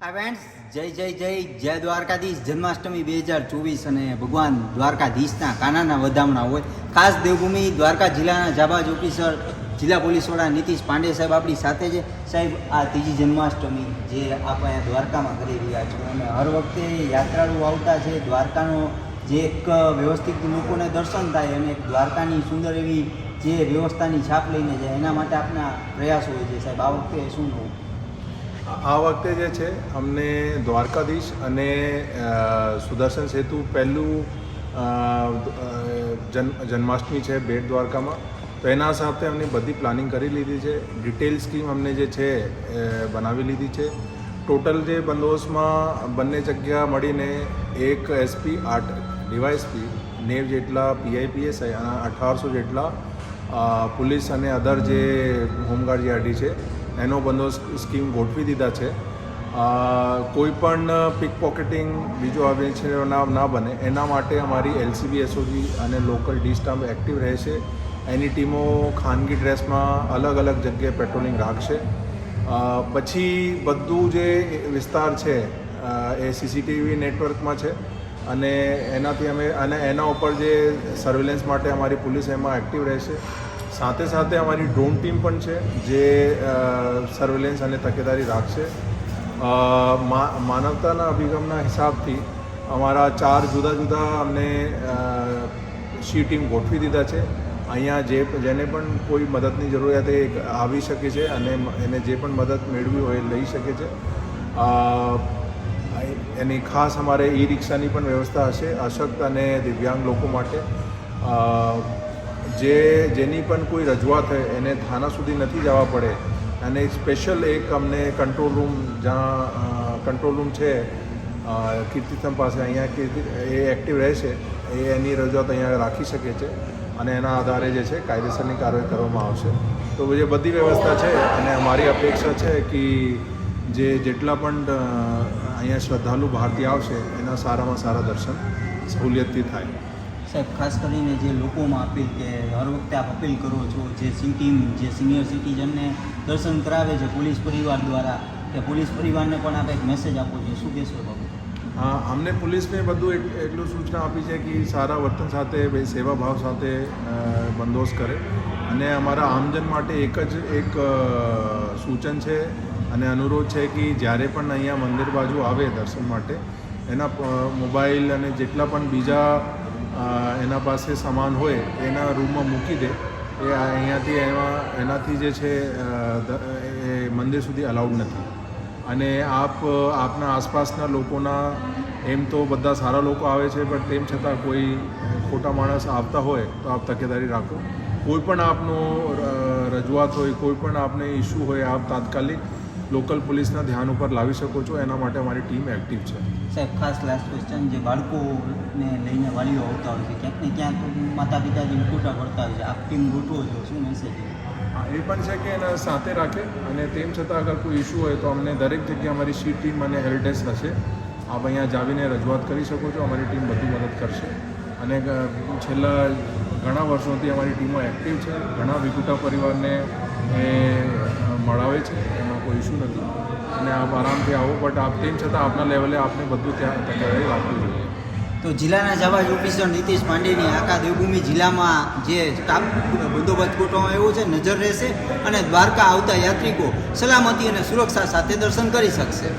આ ફ્રેન્ડ્સ જય જય જય. જય દ્વારકાધીશ. જન્માષ્ટમી બે હજાર ચોવીસ અને ભગવાન દ્વારકાધીશના કાનાના વધામણા હોય. ખાસ દેવભૂમિ દ્વારકા જિલ્લાના જાબાજ ઓફિસર, જિલ્લા પોલીસ વડા નીતિશ પાંડે સાહેબ આપણી સાથે છે. સાહેબ, આ ત્રીજી જન્માષ્ટમી જે આપણે દ્વારકામાં કરી રહ્યા છીએ. અને હર વખતે યાત્રાળુ આવતા છે. દ્વારકાનો જે એક વ્યવસ્થિત લોકોને દર્શન થાય અને એક દ્વારકાની સુંદર એવી જે વ્યવસ્થાની છાપ લઈને જાય, એના માટે આપના પ્રયાસ હોય છે. સાહેબ, આ વખતે શું નવું? આ વખતે જે છે, અમને દ્વારકાધીશ અને સુદર્શન સેતુ પહેલું જન્માષ્ટમી છે બેટ દ્વારકામાં. તો એના સાથે અમને બધી પ્લાનિંગ કરી લીધી છે. ડિટેલ સ્કીમ અમને જે છે બનાવી લીધી છે. ટોટલ જે બંદોબસ્તમાં બંને જગ્યા મળીને એક એસપી આઠ ડીવાયએસપી, નેવ જેટલા પીઆઈપીએસઆઈ અને અઢારસો જેટલા પોલીસ અને અધર જે હોમગાર્ડ જે અઢી છે એનો બંદોબસ્ત સ્કીમ ગોઠવી દીધા છે. કોઈ પણ પિક પોકેટિંગ બીજો છે ના ના બને, એના માટે અમારી એલસીબી એસઓજી અને લોકલ ડી સ્ટામ્પ એક્ટિવ રહેશે. એની ટીમો ખાનગી ડ્રેસમાં અલગ અલગ જગ્યાએ પેટ્રોલિંગ રાખશે. પછી બધું જે વિસ્તાર છે એ સીસીટીવી નેટવર્કમાં છે. અને એનાથી અમે, અને એના ઉપર જે સર્વેલન્સ માટે અમારી પોલીસ એમાં એક્ટિવ રહેશે. સાથે સાથે અમારી ડ્રોન ટીમ પણ છે, જે સર્વેલન્સ અને તકેદારી રાખશે. માનવતાના અભિગમના હિસાબથી અમારા ચાર જુદા જુદા અમને સી ટીમ ગોઠવી દીધા છે. અહીંયા જે, જેને પણ કોઈ મદદની જરૂરિયાત એ આવી શકે છે અને એને જે પણ મદદ મેળવી હોય લઈ શકે છે. એની ખાસ અમારે ઈ રિક્ષાની પણ વ્યવસ્થા હશે, અશક્ત અને દિવ્યાંગ લોકો માટે. જે જેની પણ કોઈ રજૂઆત હોય, એને થાના સુધી નથી જવા પડે. અને સ્પેશિયલ એક અમને કંટ્રોલ રૂમ જ્યાં કંટ્રોલ રૂમ છે કીર્તિતમ પાસે, અહીંયા કીર્તિ, એ એક્ટિવ રહેશે એ એની રજૂઆત અહીંયા રાખી શકે છે અને એના આધારે જે છે કાયદેસરની કાર્યવાહી કરવામાં આવશે. તો જે બધી વ્યવસ્થા છે અને અમારી અપેક્ષા છે કે જે જેટલા પણ અહીંયા શ્રદ્ધાળુ ભારતીય આવશે, એના સારામાં સારા દર્શન સહુલિયતથી થાય. સાહેબ, ખાસ કરીને જે લોકોમાં અપીલ કે હર વખતે આપ અપીલ કરો છો, જે સિટી, જે સિનિયર સિટીઝનને દર્શન કરાવે છે પોલીસ પરિવાર દ્વારા, કે પોલીસ પરિવારને પણ આપ એક મેસેજ આપો છો. શું કહેશો બાબુ હા, અમને પોલીસને બધું એટ- એટલું સૂચના આપી છે કે સારા વર્તન સાથે સેવા ભાવ સાથે બંદોબસ્ત કરે. અને અમારા આમજન માટે એક જ, એક સૂચન છે અને અનુરોધ છે કે જ્યારે પણ અહીંયા મંદિર બાજુ આવે દર્શન માટે, એના મોબાઈલ અને જેટલા પણ બીજા એના પાસે સામાન હોય, એના રૂમમાં મૂકી દે. એ અહીંયાથી એમાં એનાથી જે છે એ મંદિર સુધી અલાઉડ નથી. અને આપ, આપના આસપાસના લોકોના, એમ તો બધા સારા લોકો આવે છે, પણ તેમ છતાં કોઈ ખોટા માણસ આવતા હોય, તો આપ તકેદારી રાખો. કોઈ પણ આપનો રજૂઆત હોય, કોઈ પણ આપને ઇશ્યુ હોય, આપ તાત્કાલિક લોકલ પોલીસના ધ્યાન ઉપર લાવી શકો છો. એના માટે અમારી ટીમ એક્ટિવ છે. સાહેબ ખાસ લાસ્ટ ક્વેશ્ચન જે બાળકોને લઈને વાલીઓ આવતા હોય છે ક્યાંક ને ક્યાંક માતા પિતાજી ખોટા પડતા હોય છે. આપ ટીમ ગોઠવો છો? શું મેસેજ હા એ પણ છે કે એના સાથે રાખે અને તેમ છતાં અગર કોઈ ઇશ્યુ હોય તો અમને દરેક જગ્યાએ અમારી સી ટીમ અને હેલ્પ ડેસ્ક હશે. આપ અહીંયા જાવીને રજૂઆત કરી શકો છો. અમારી ટીમ બધું મદદ કરશે. અને છેલ્લા ઘણા વર્ષોથી અમારી ટીમો એક્ટિવ છે. ઘણા વિકુટા પરિવારને એ મળાવે છે. કોઈ ઇસ્યુ નથી. અને આપ આરામથી આવો બટ આપ તેમ છતાં આપના લેવલે આપને બધું ત્યાં તકેદારી રાખવી જોઈએ. તો જિલ્લાના જવાજ ઓફિસર નીતિશ પાંડેની આખા દેવભૂમિ જિલ્લામાં જે સ્ટાફ બંદોબસ્ત ગોઠવવામાં આવ્યો છે, નજર રહેશે અને દ્વારકા આવતા યાત્રિકો સલામતી અને સુરક્ષા સાથે દર્શન કરી શકશે.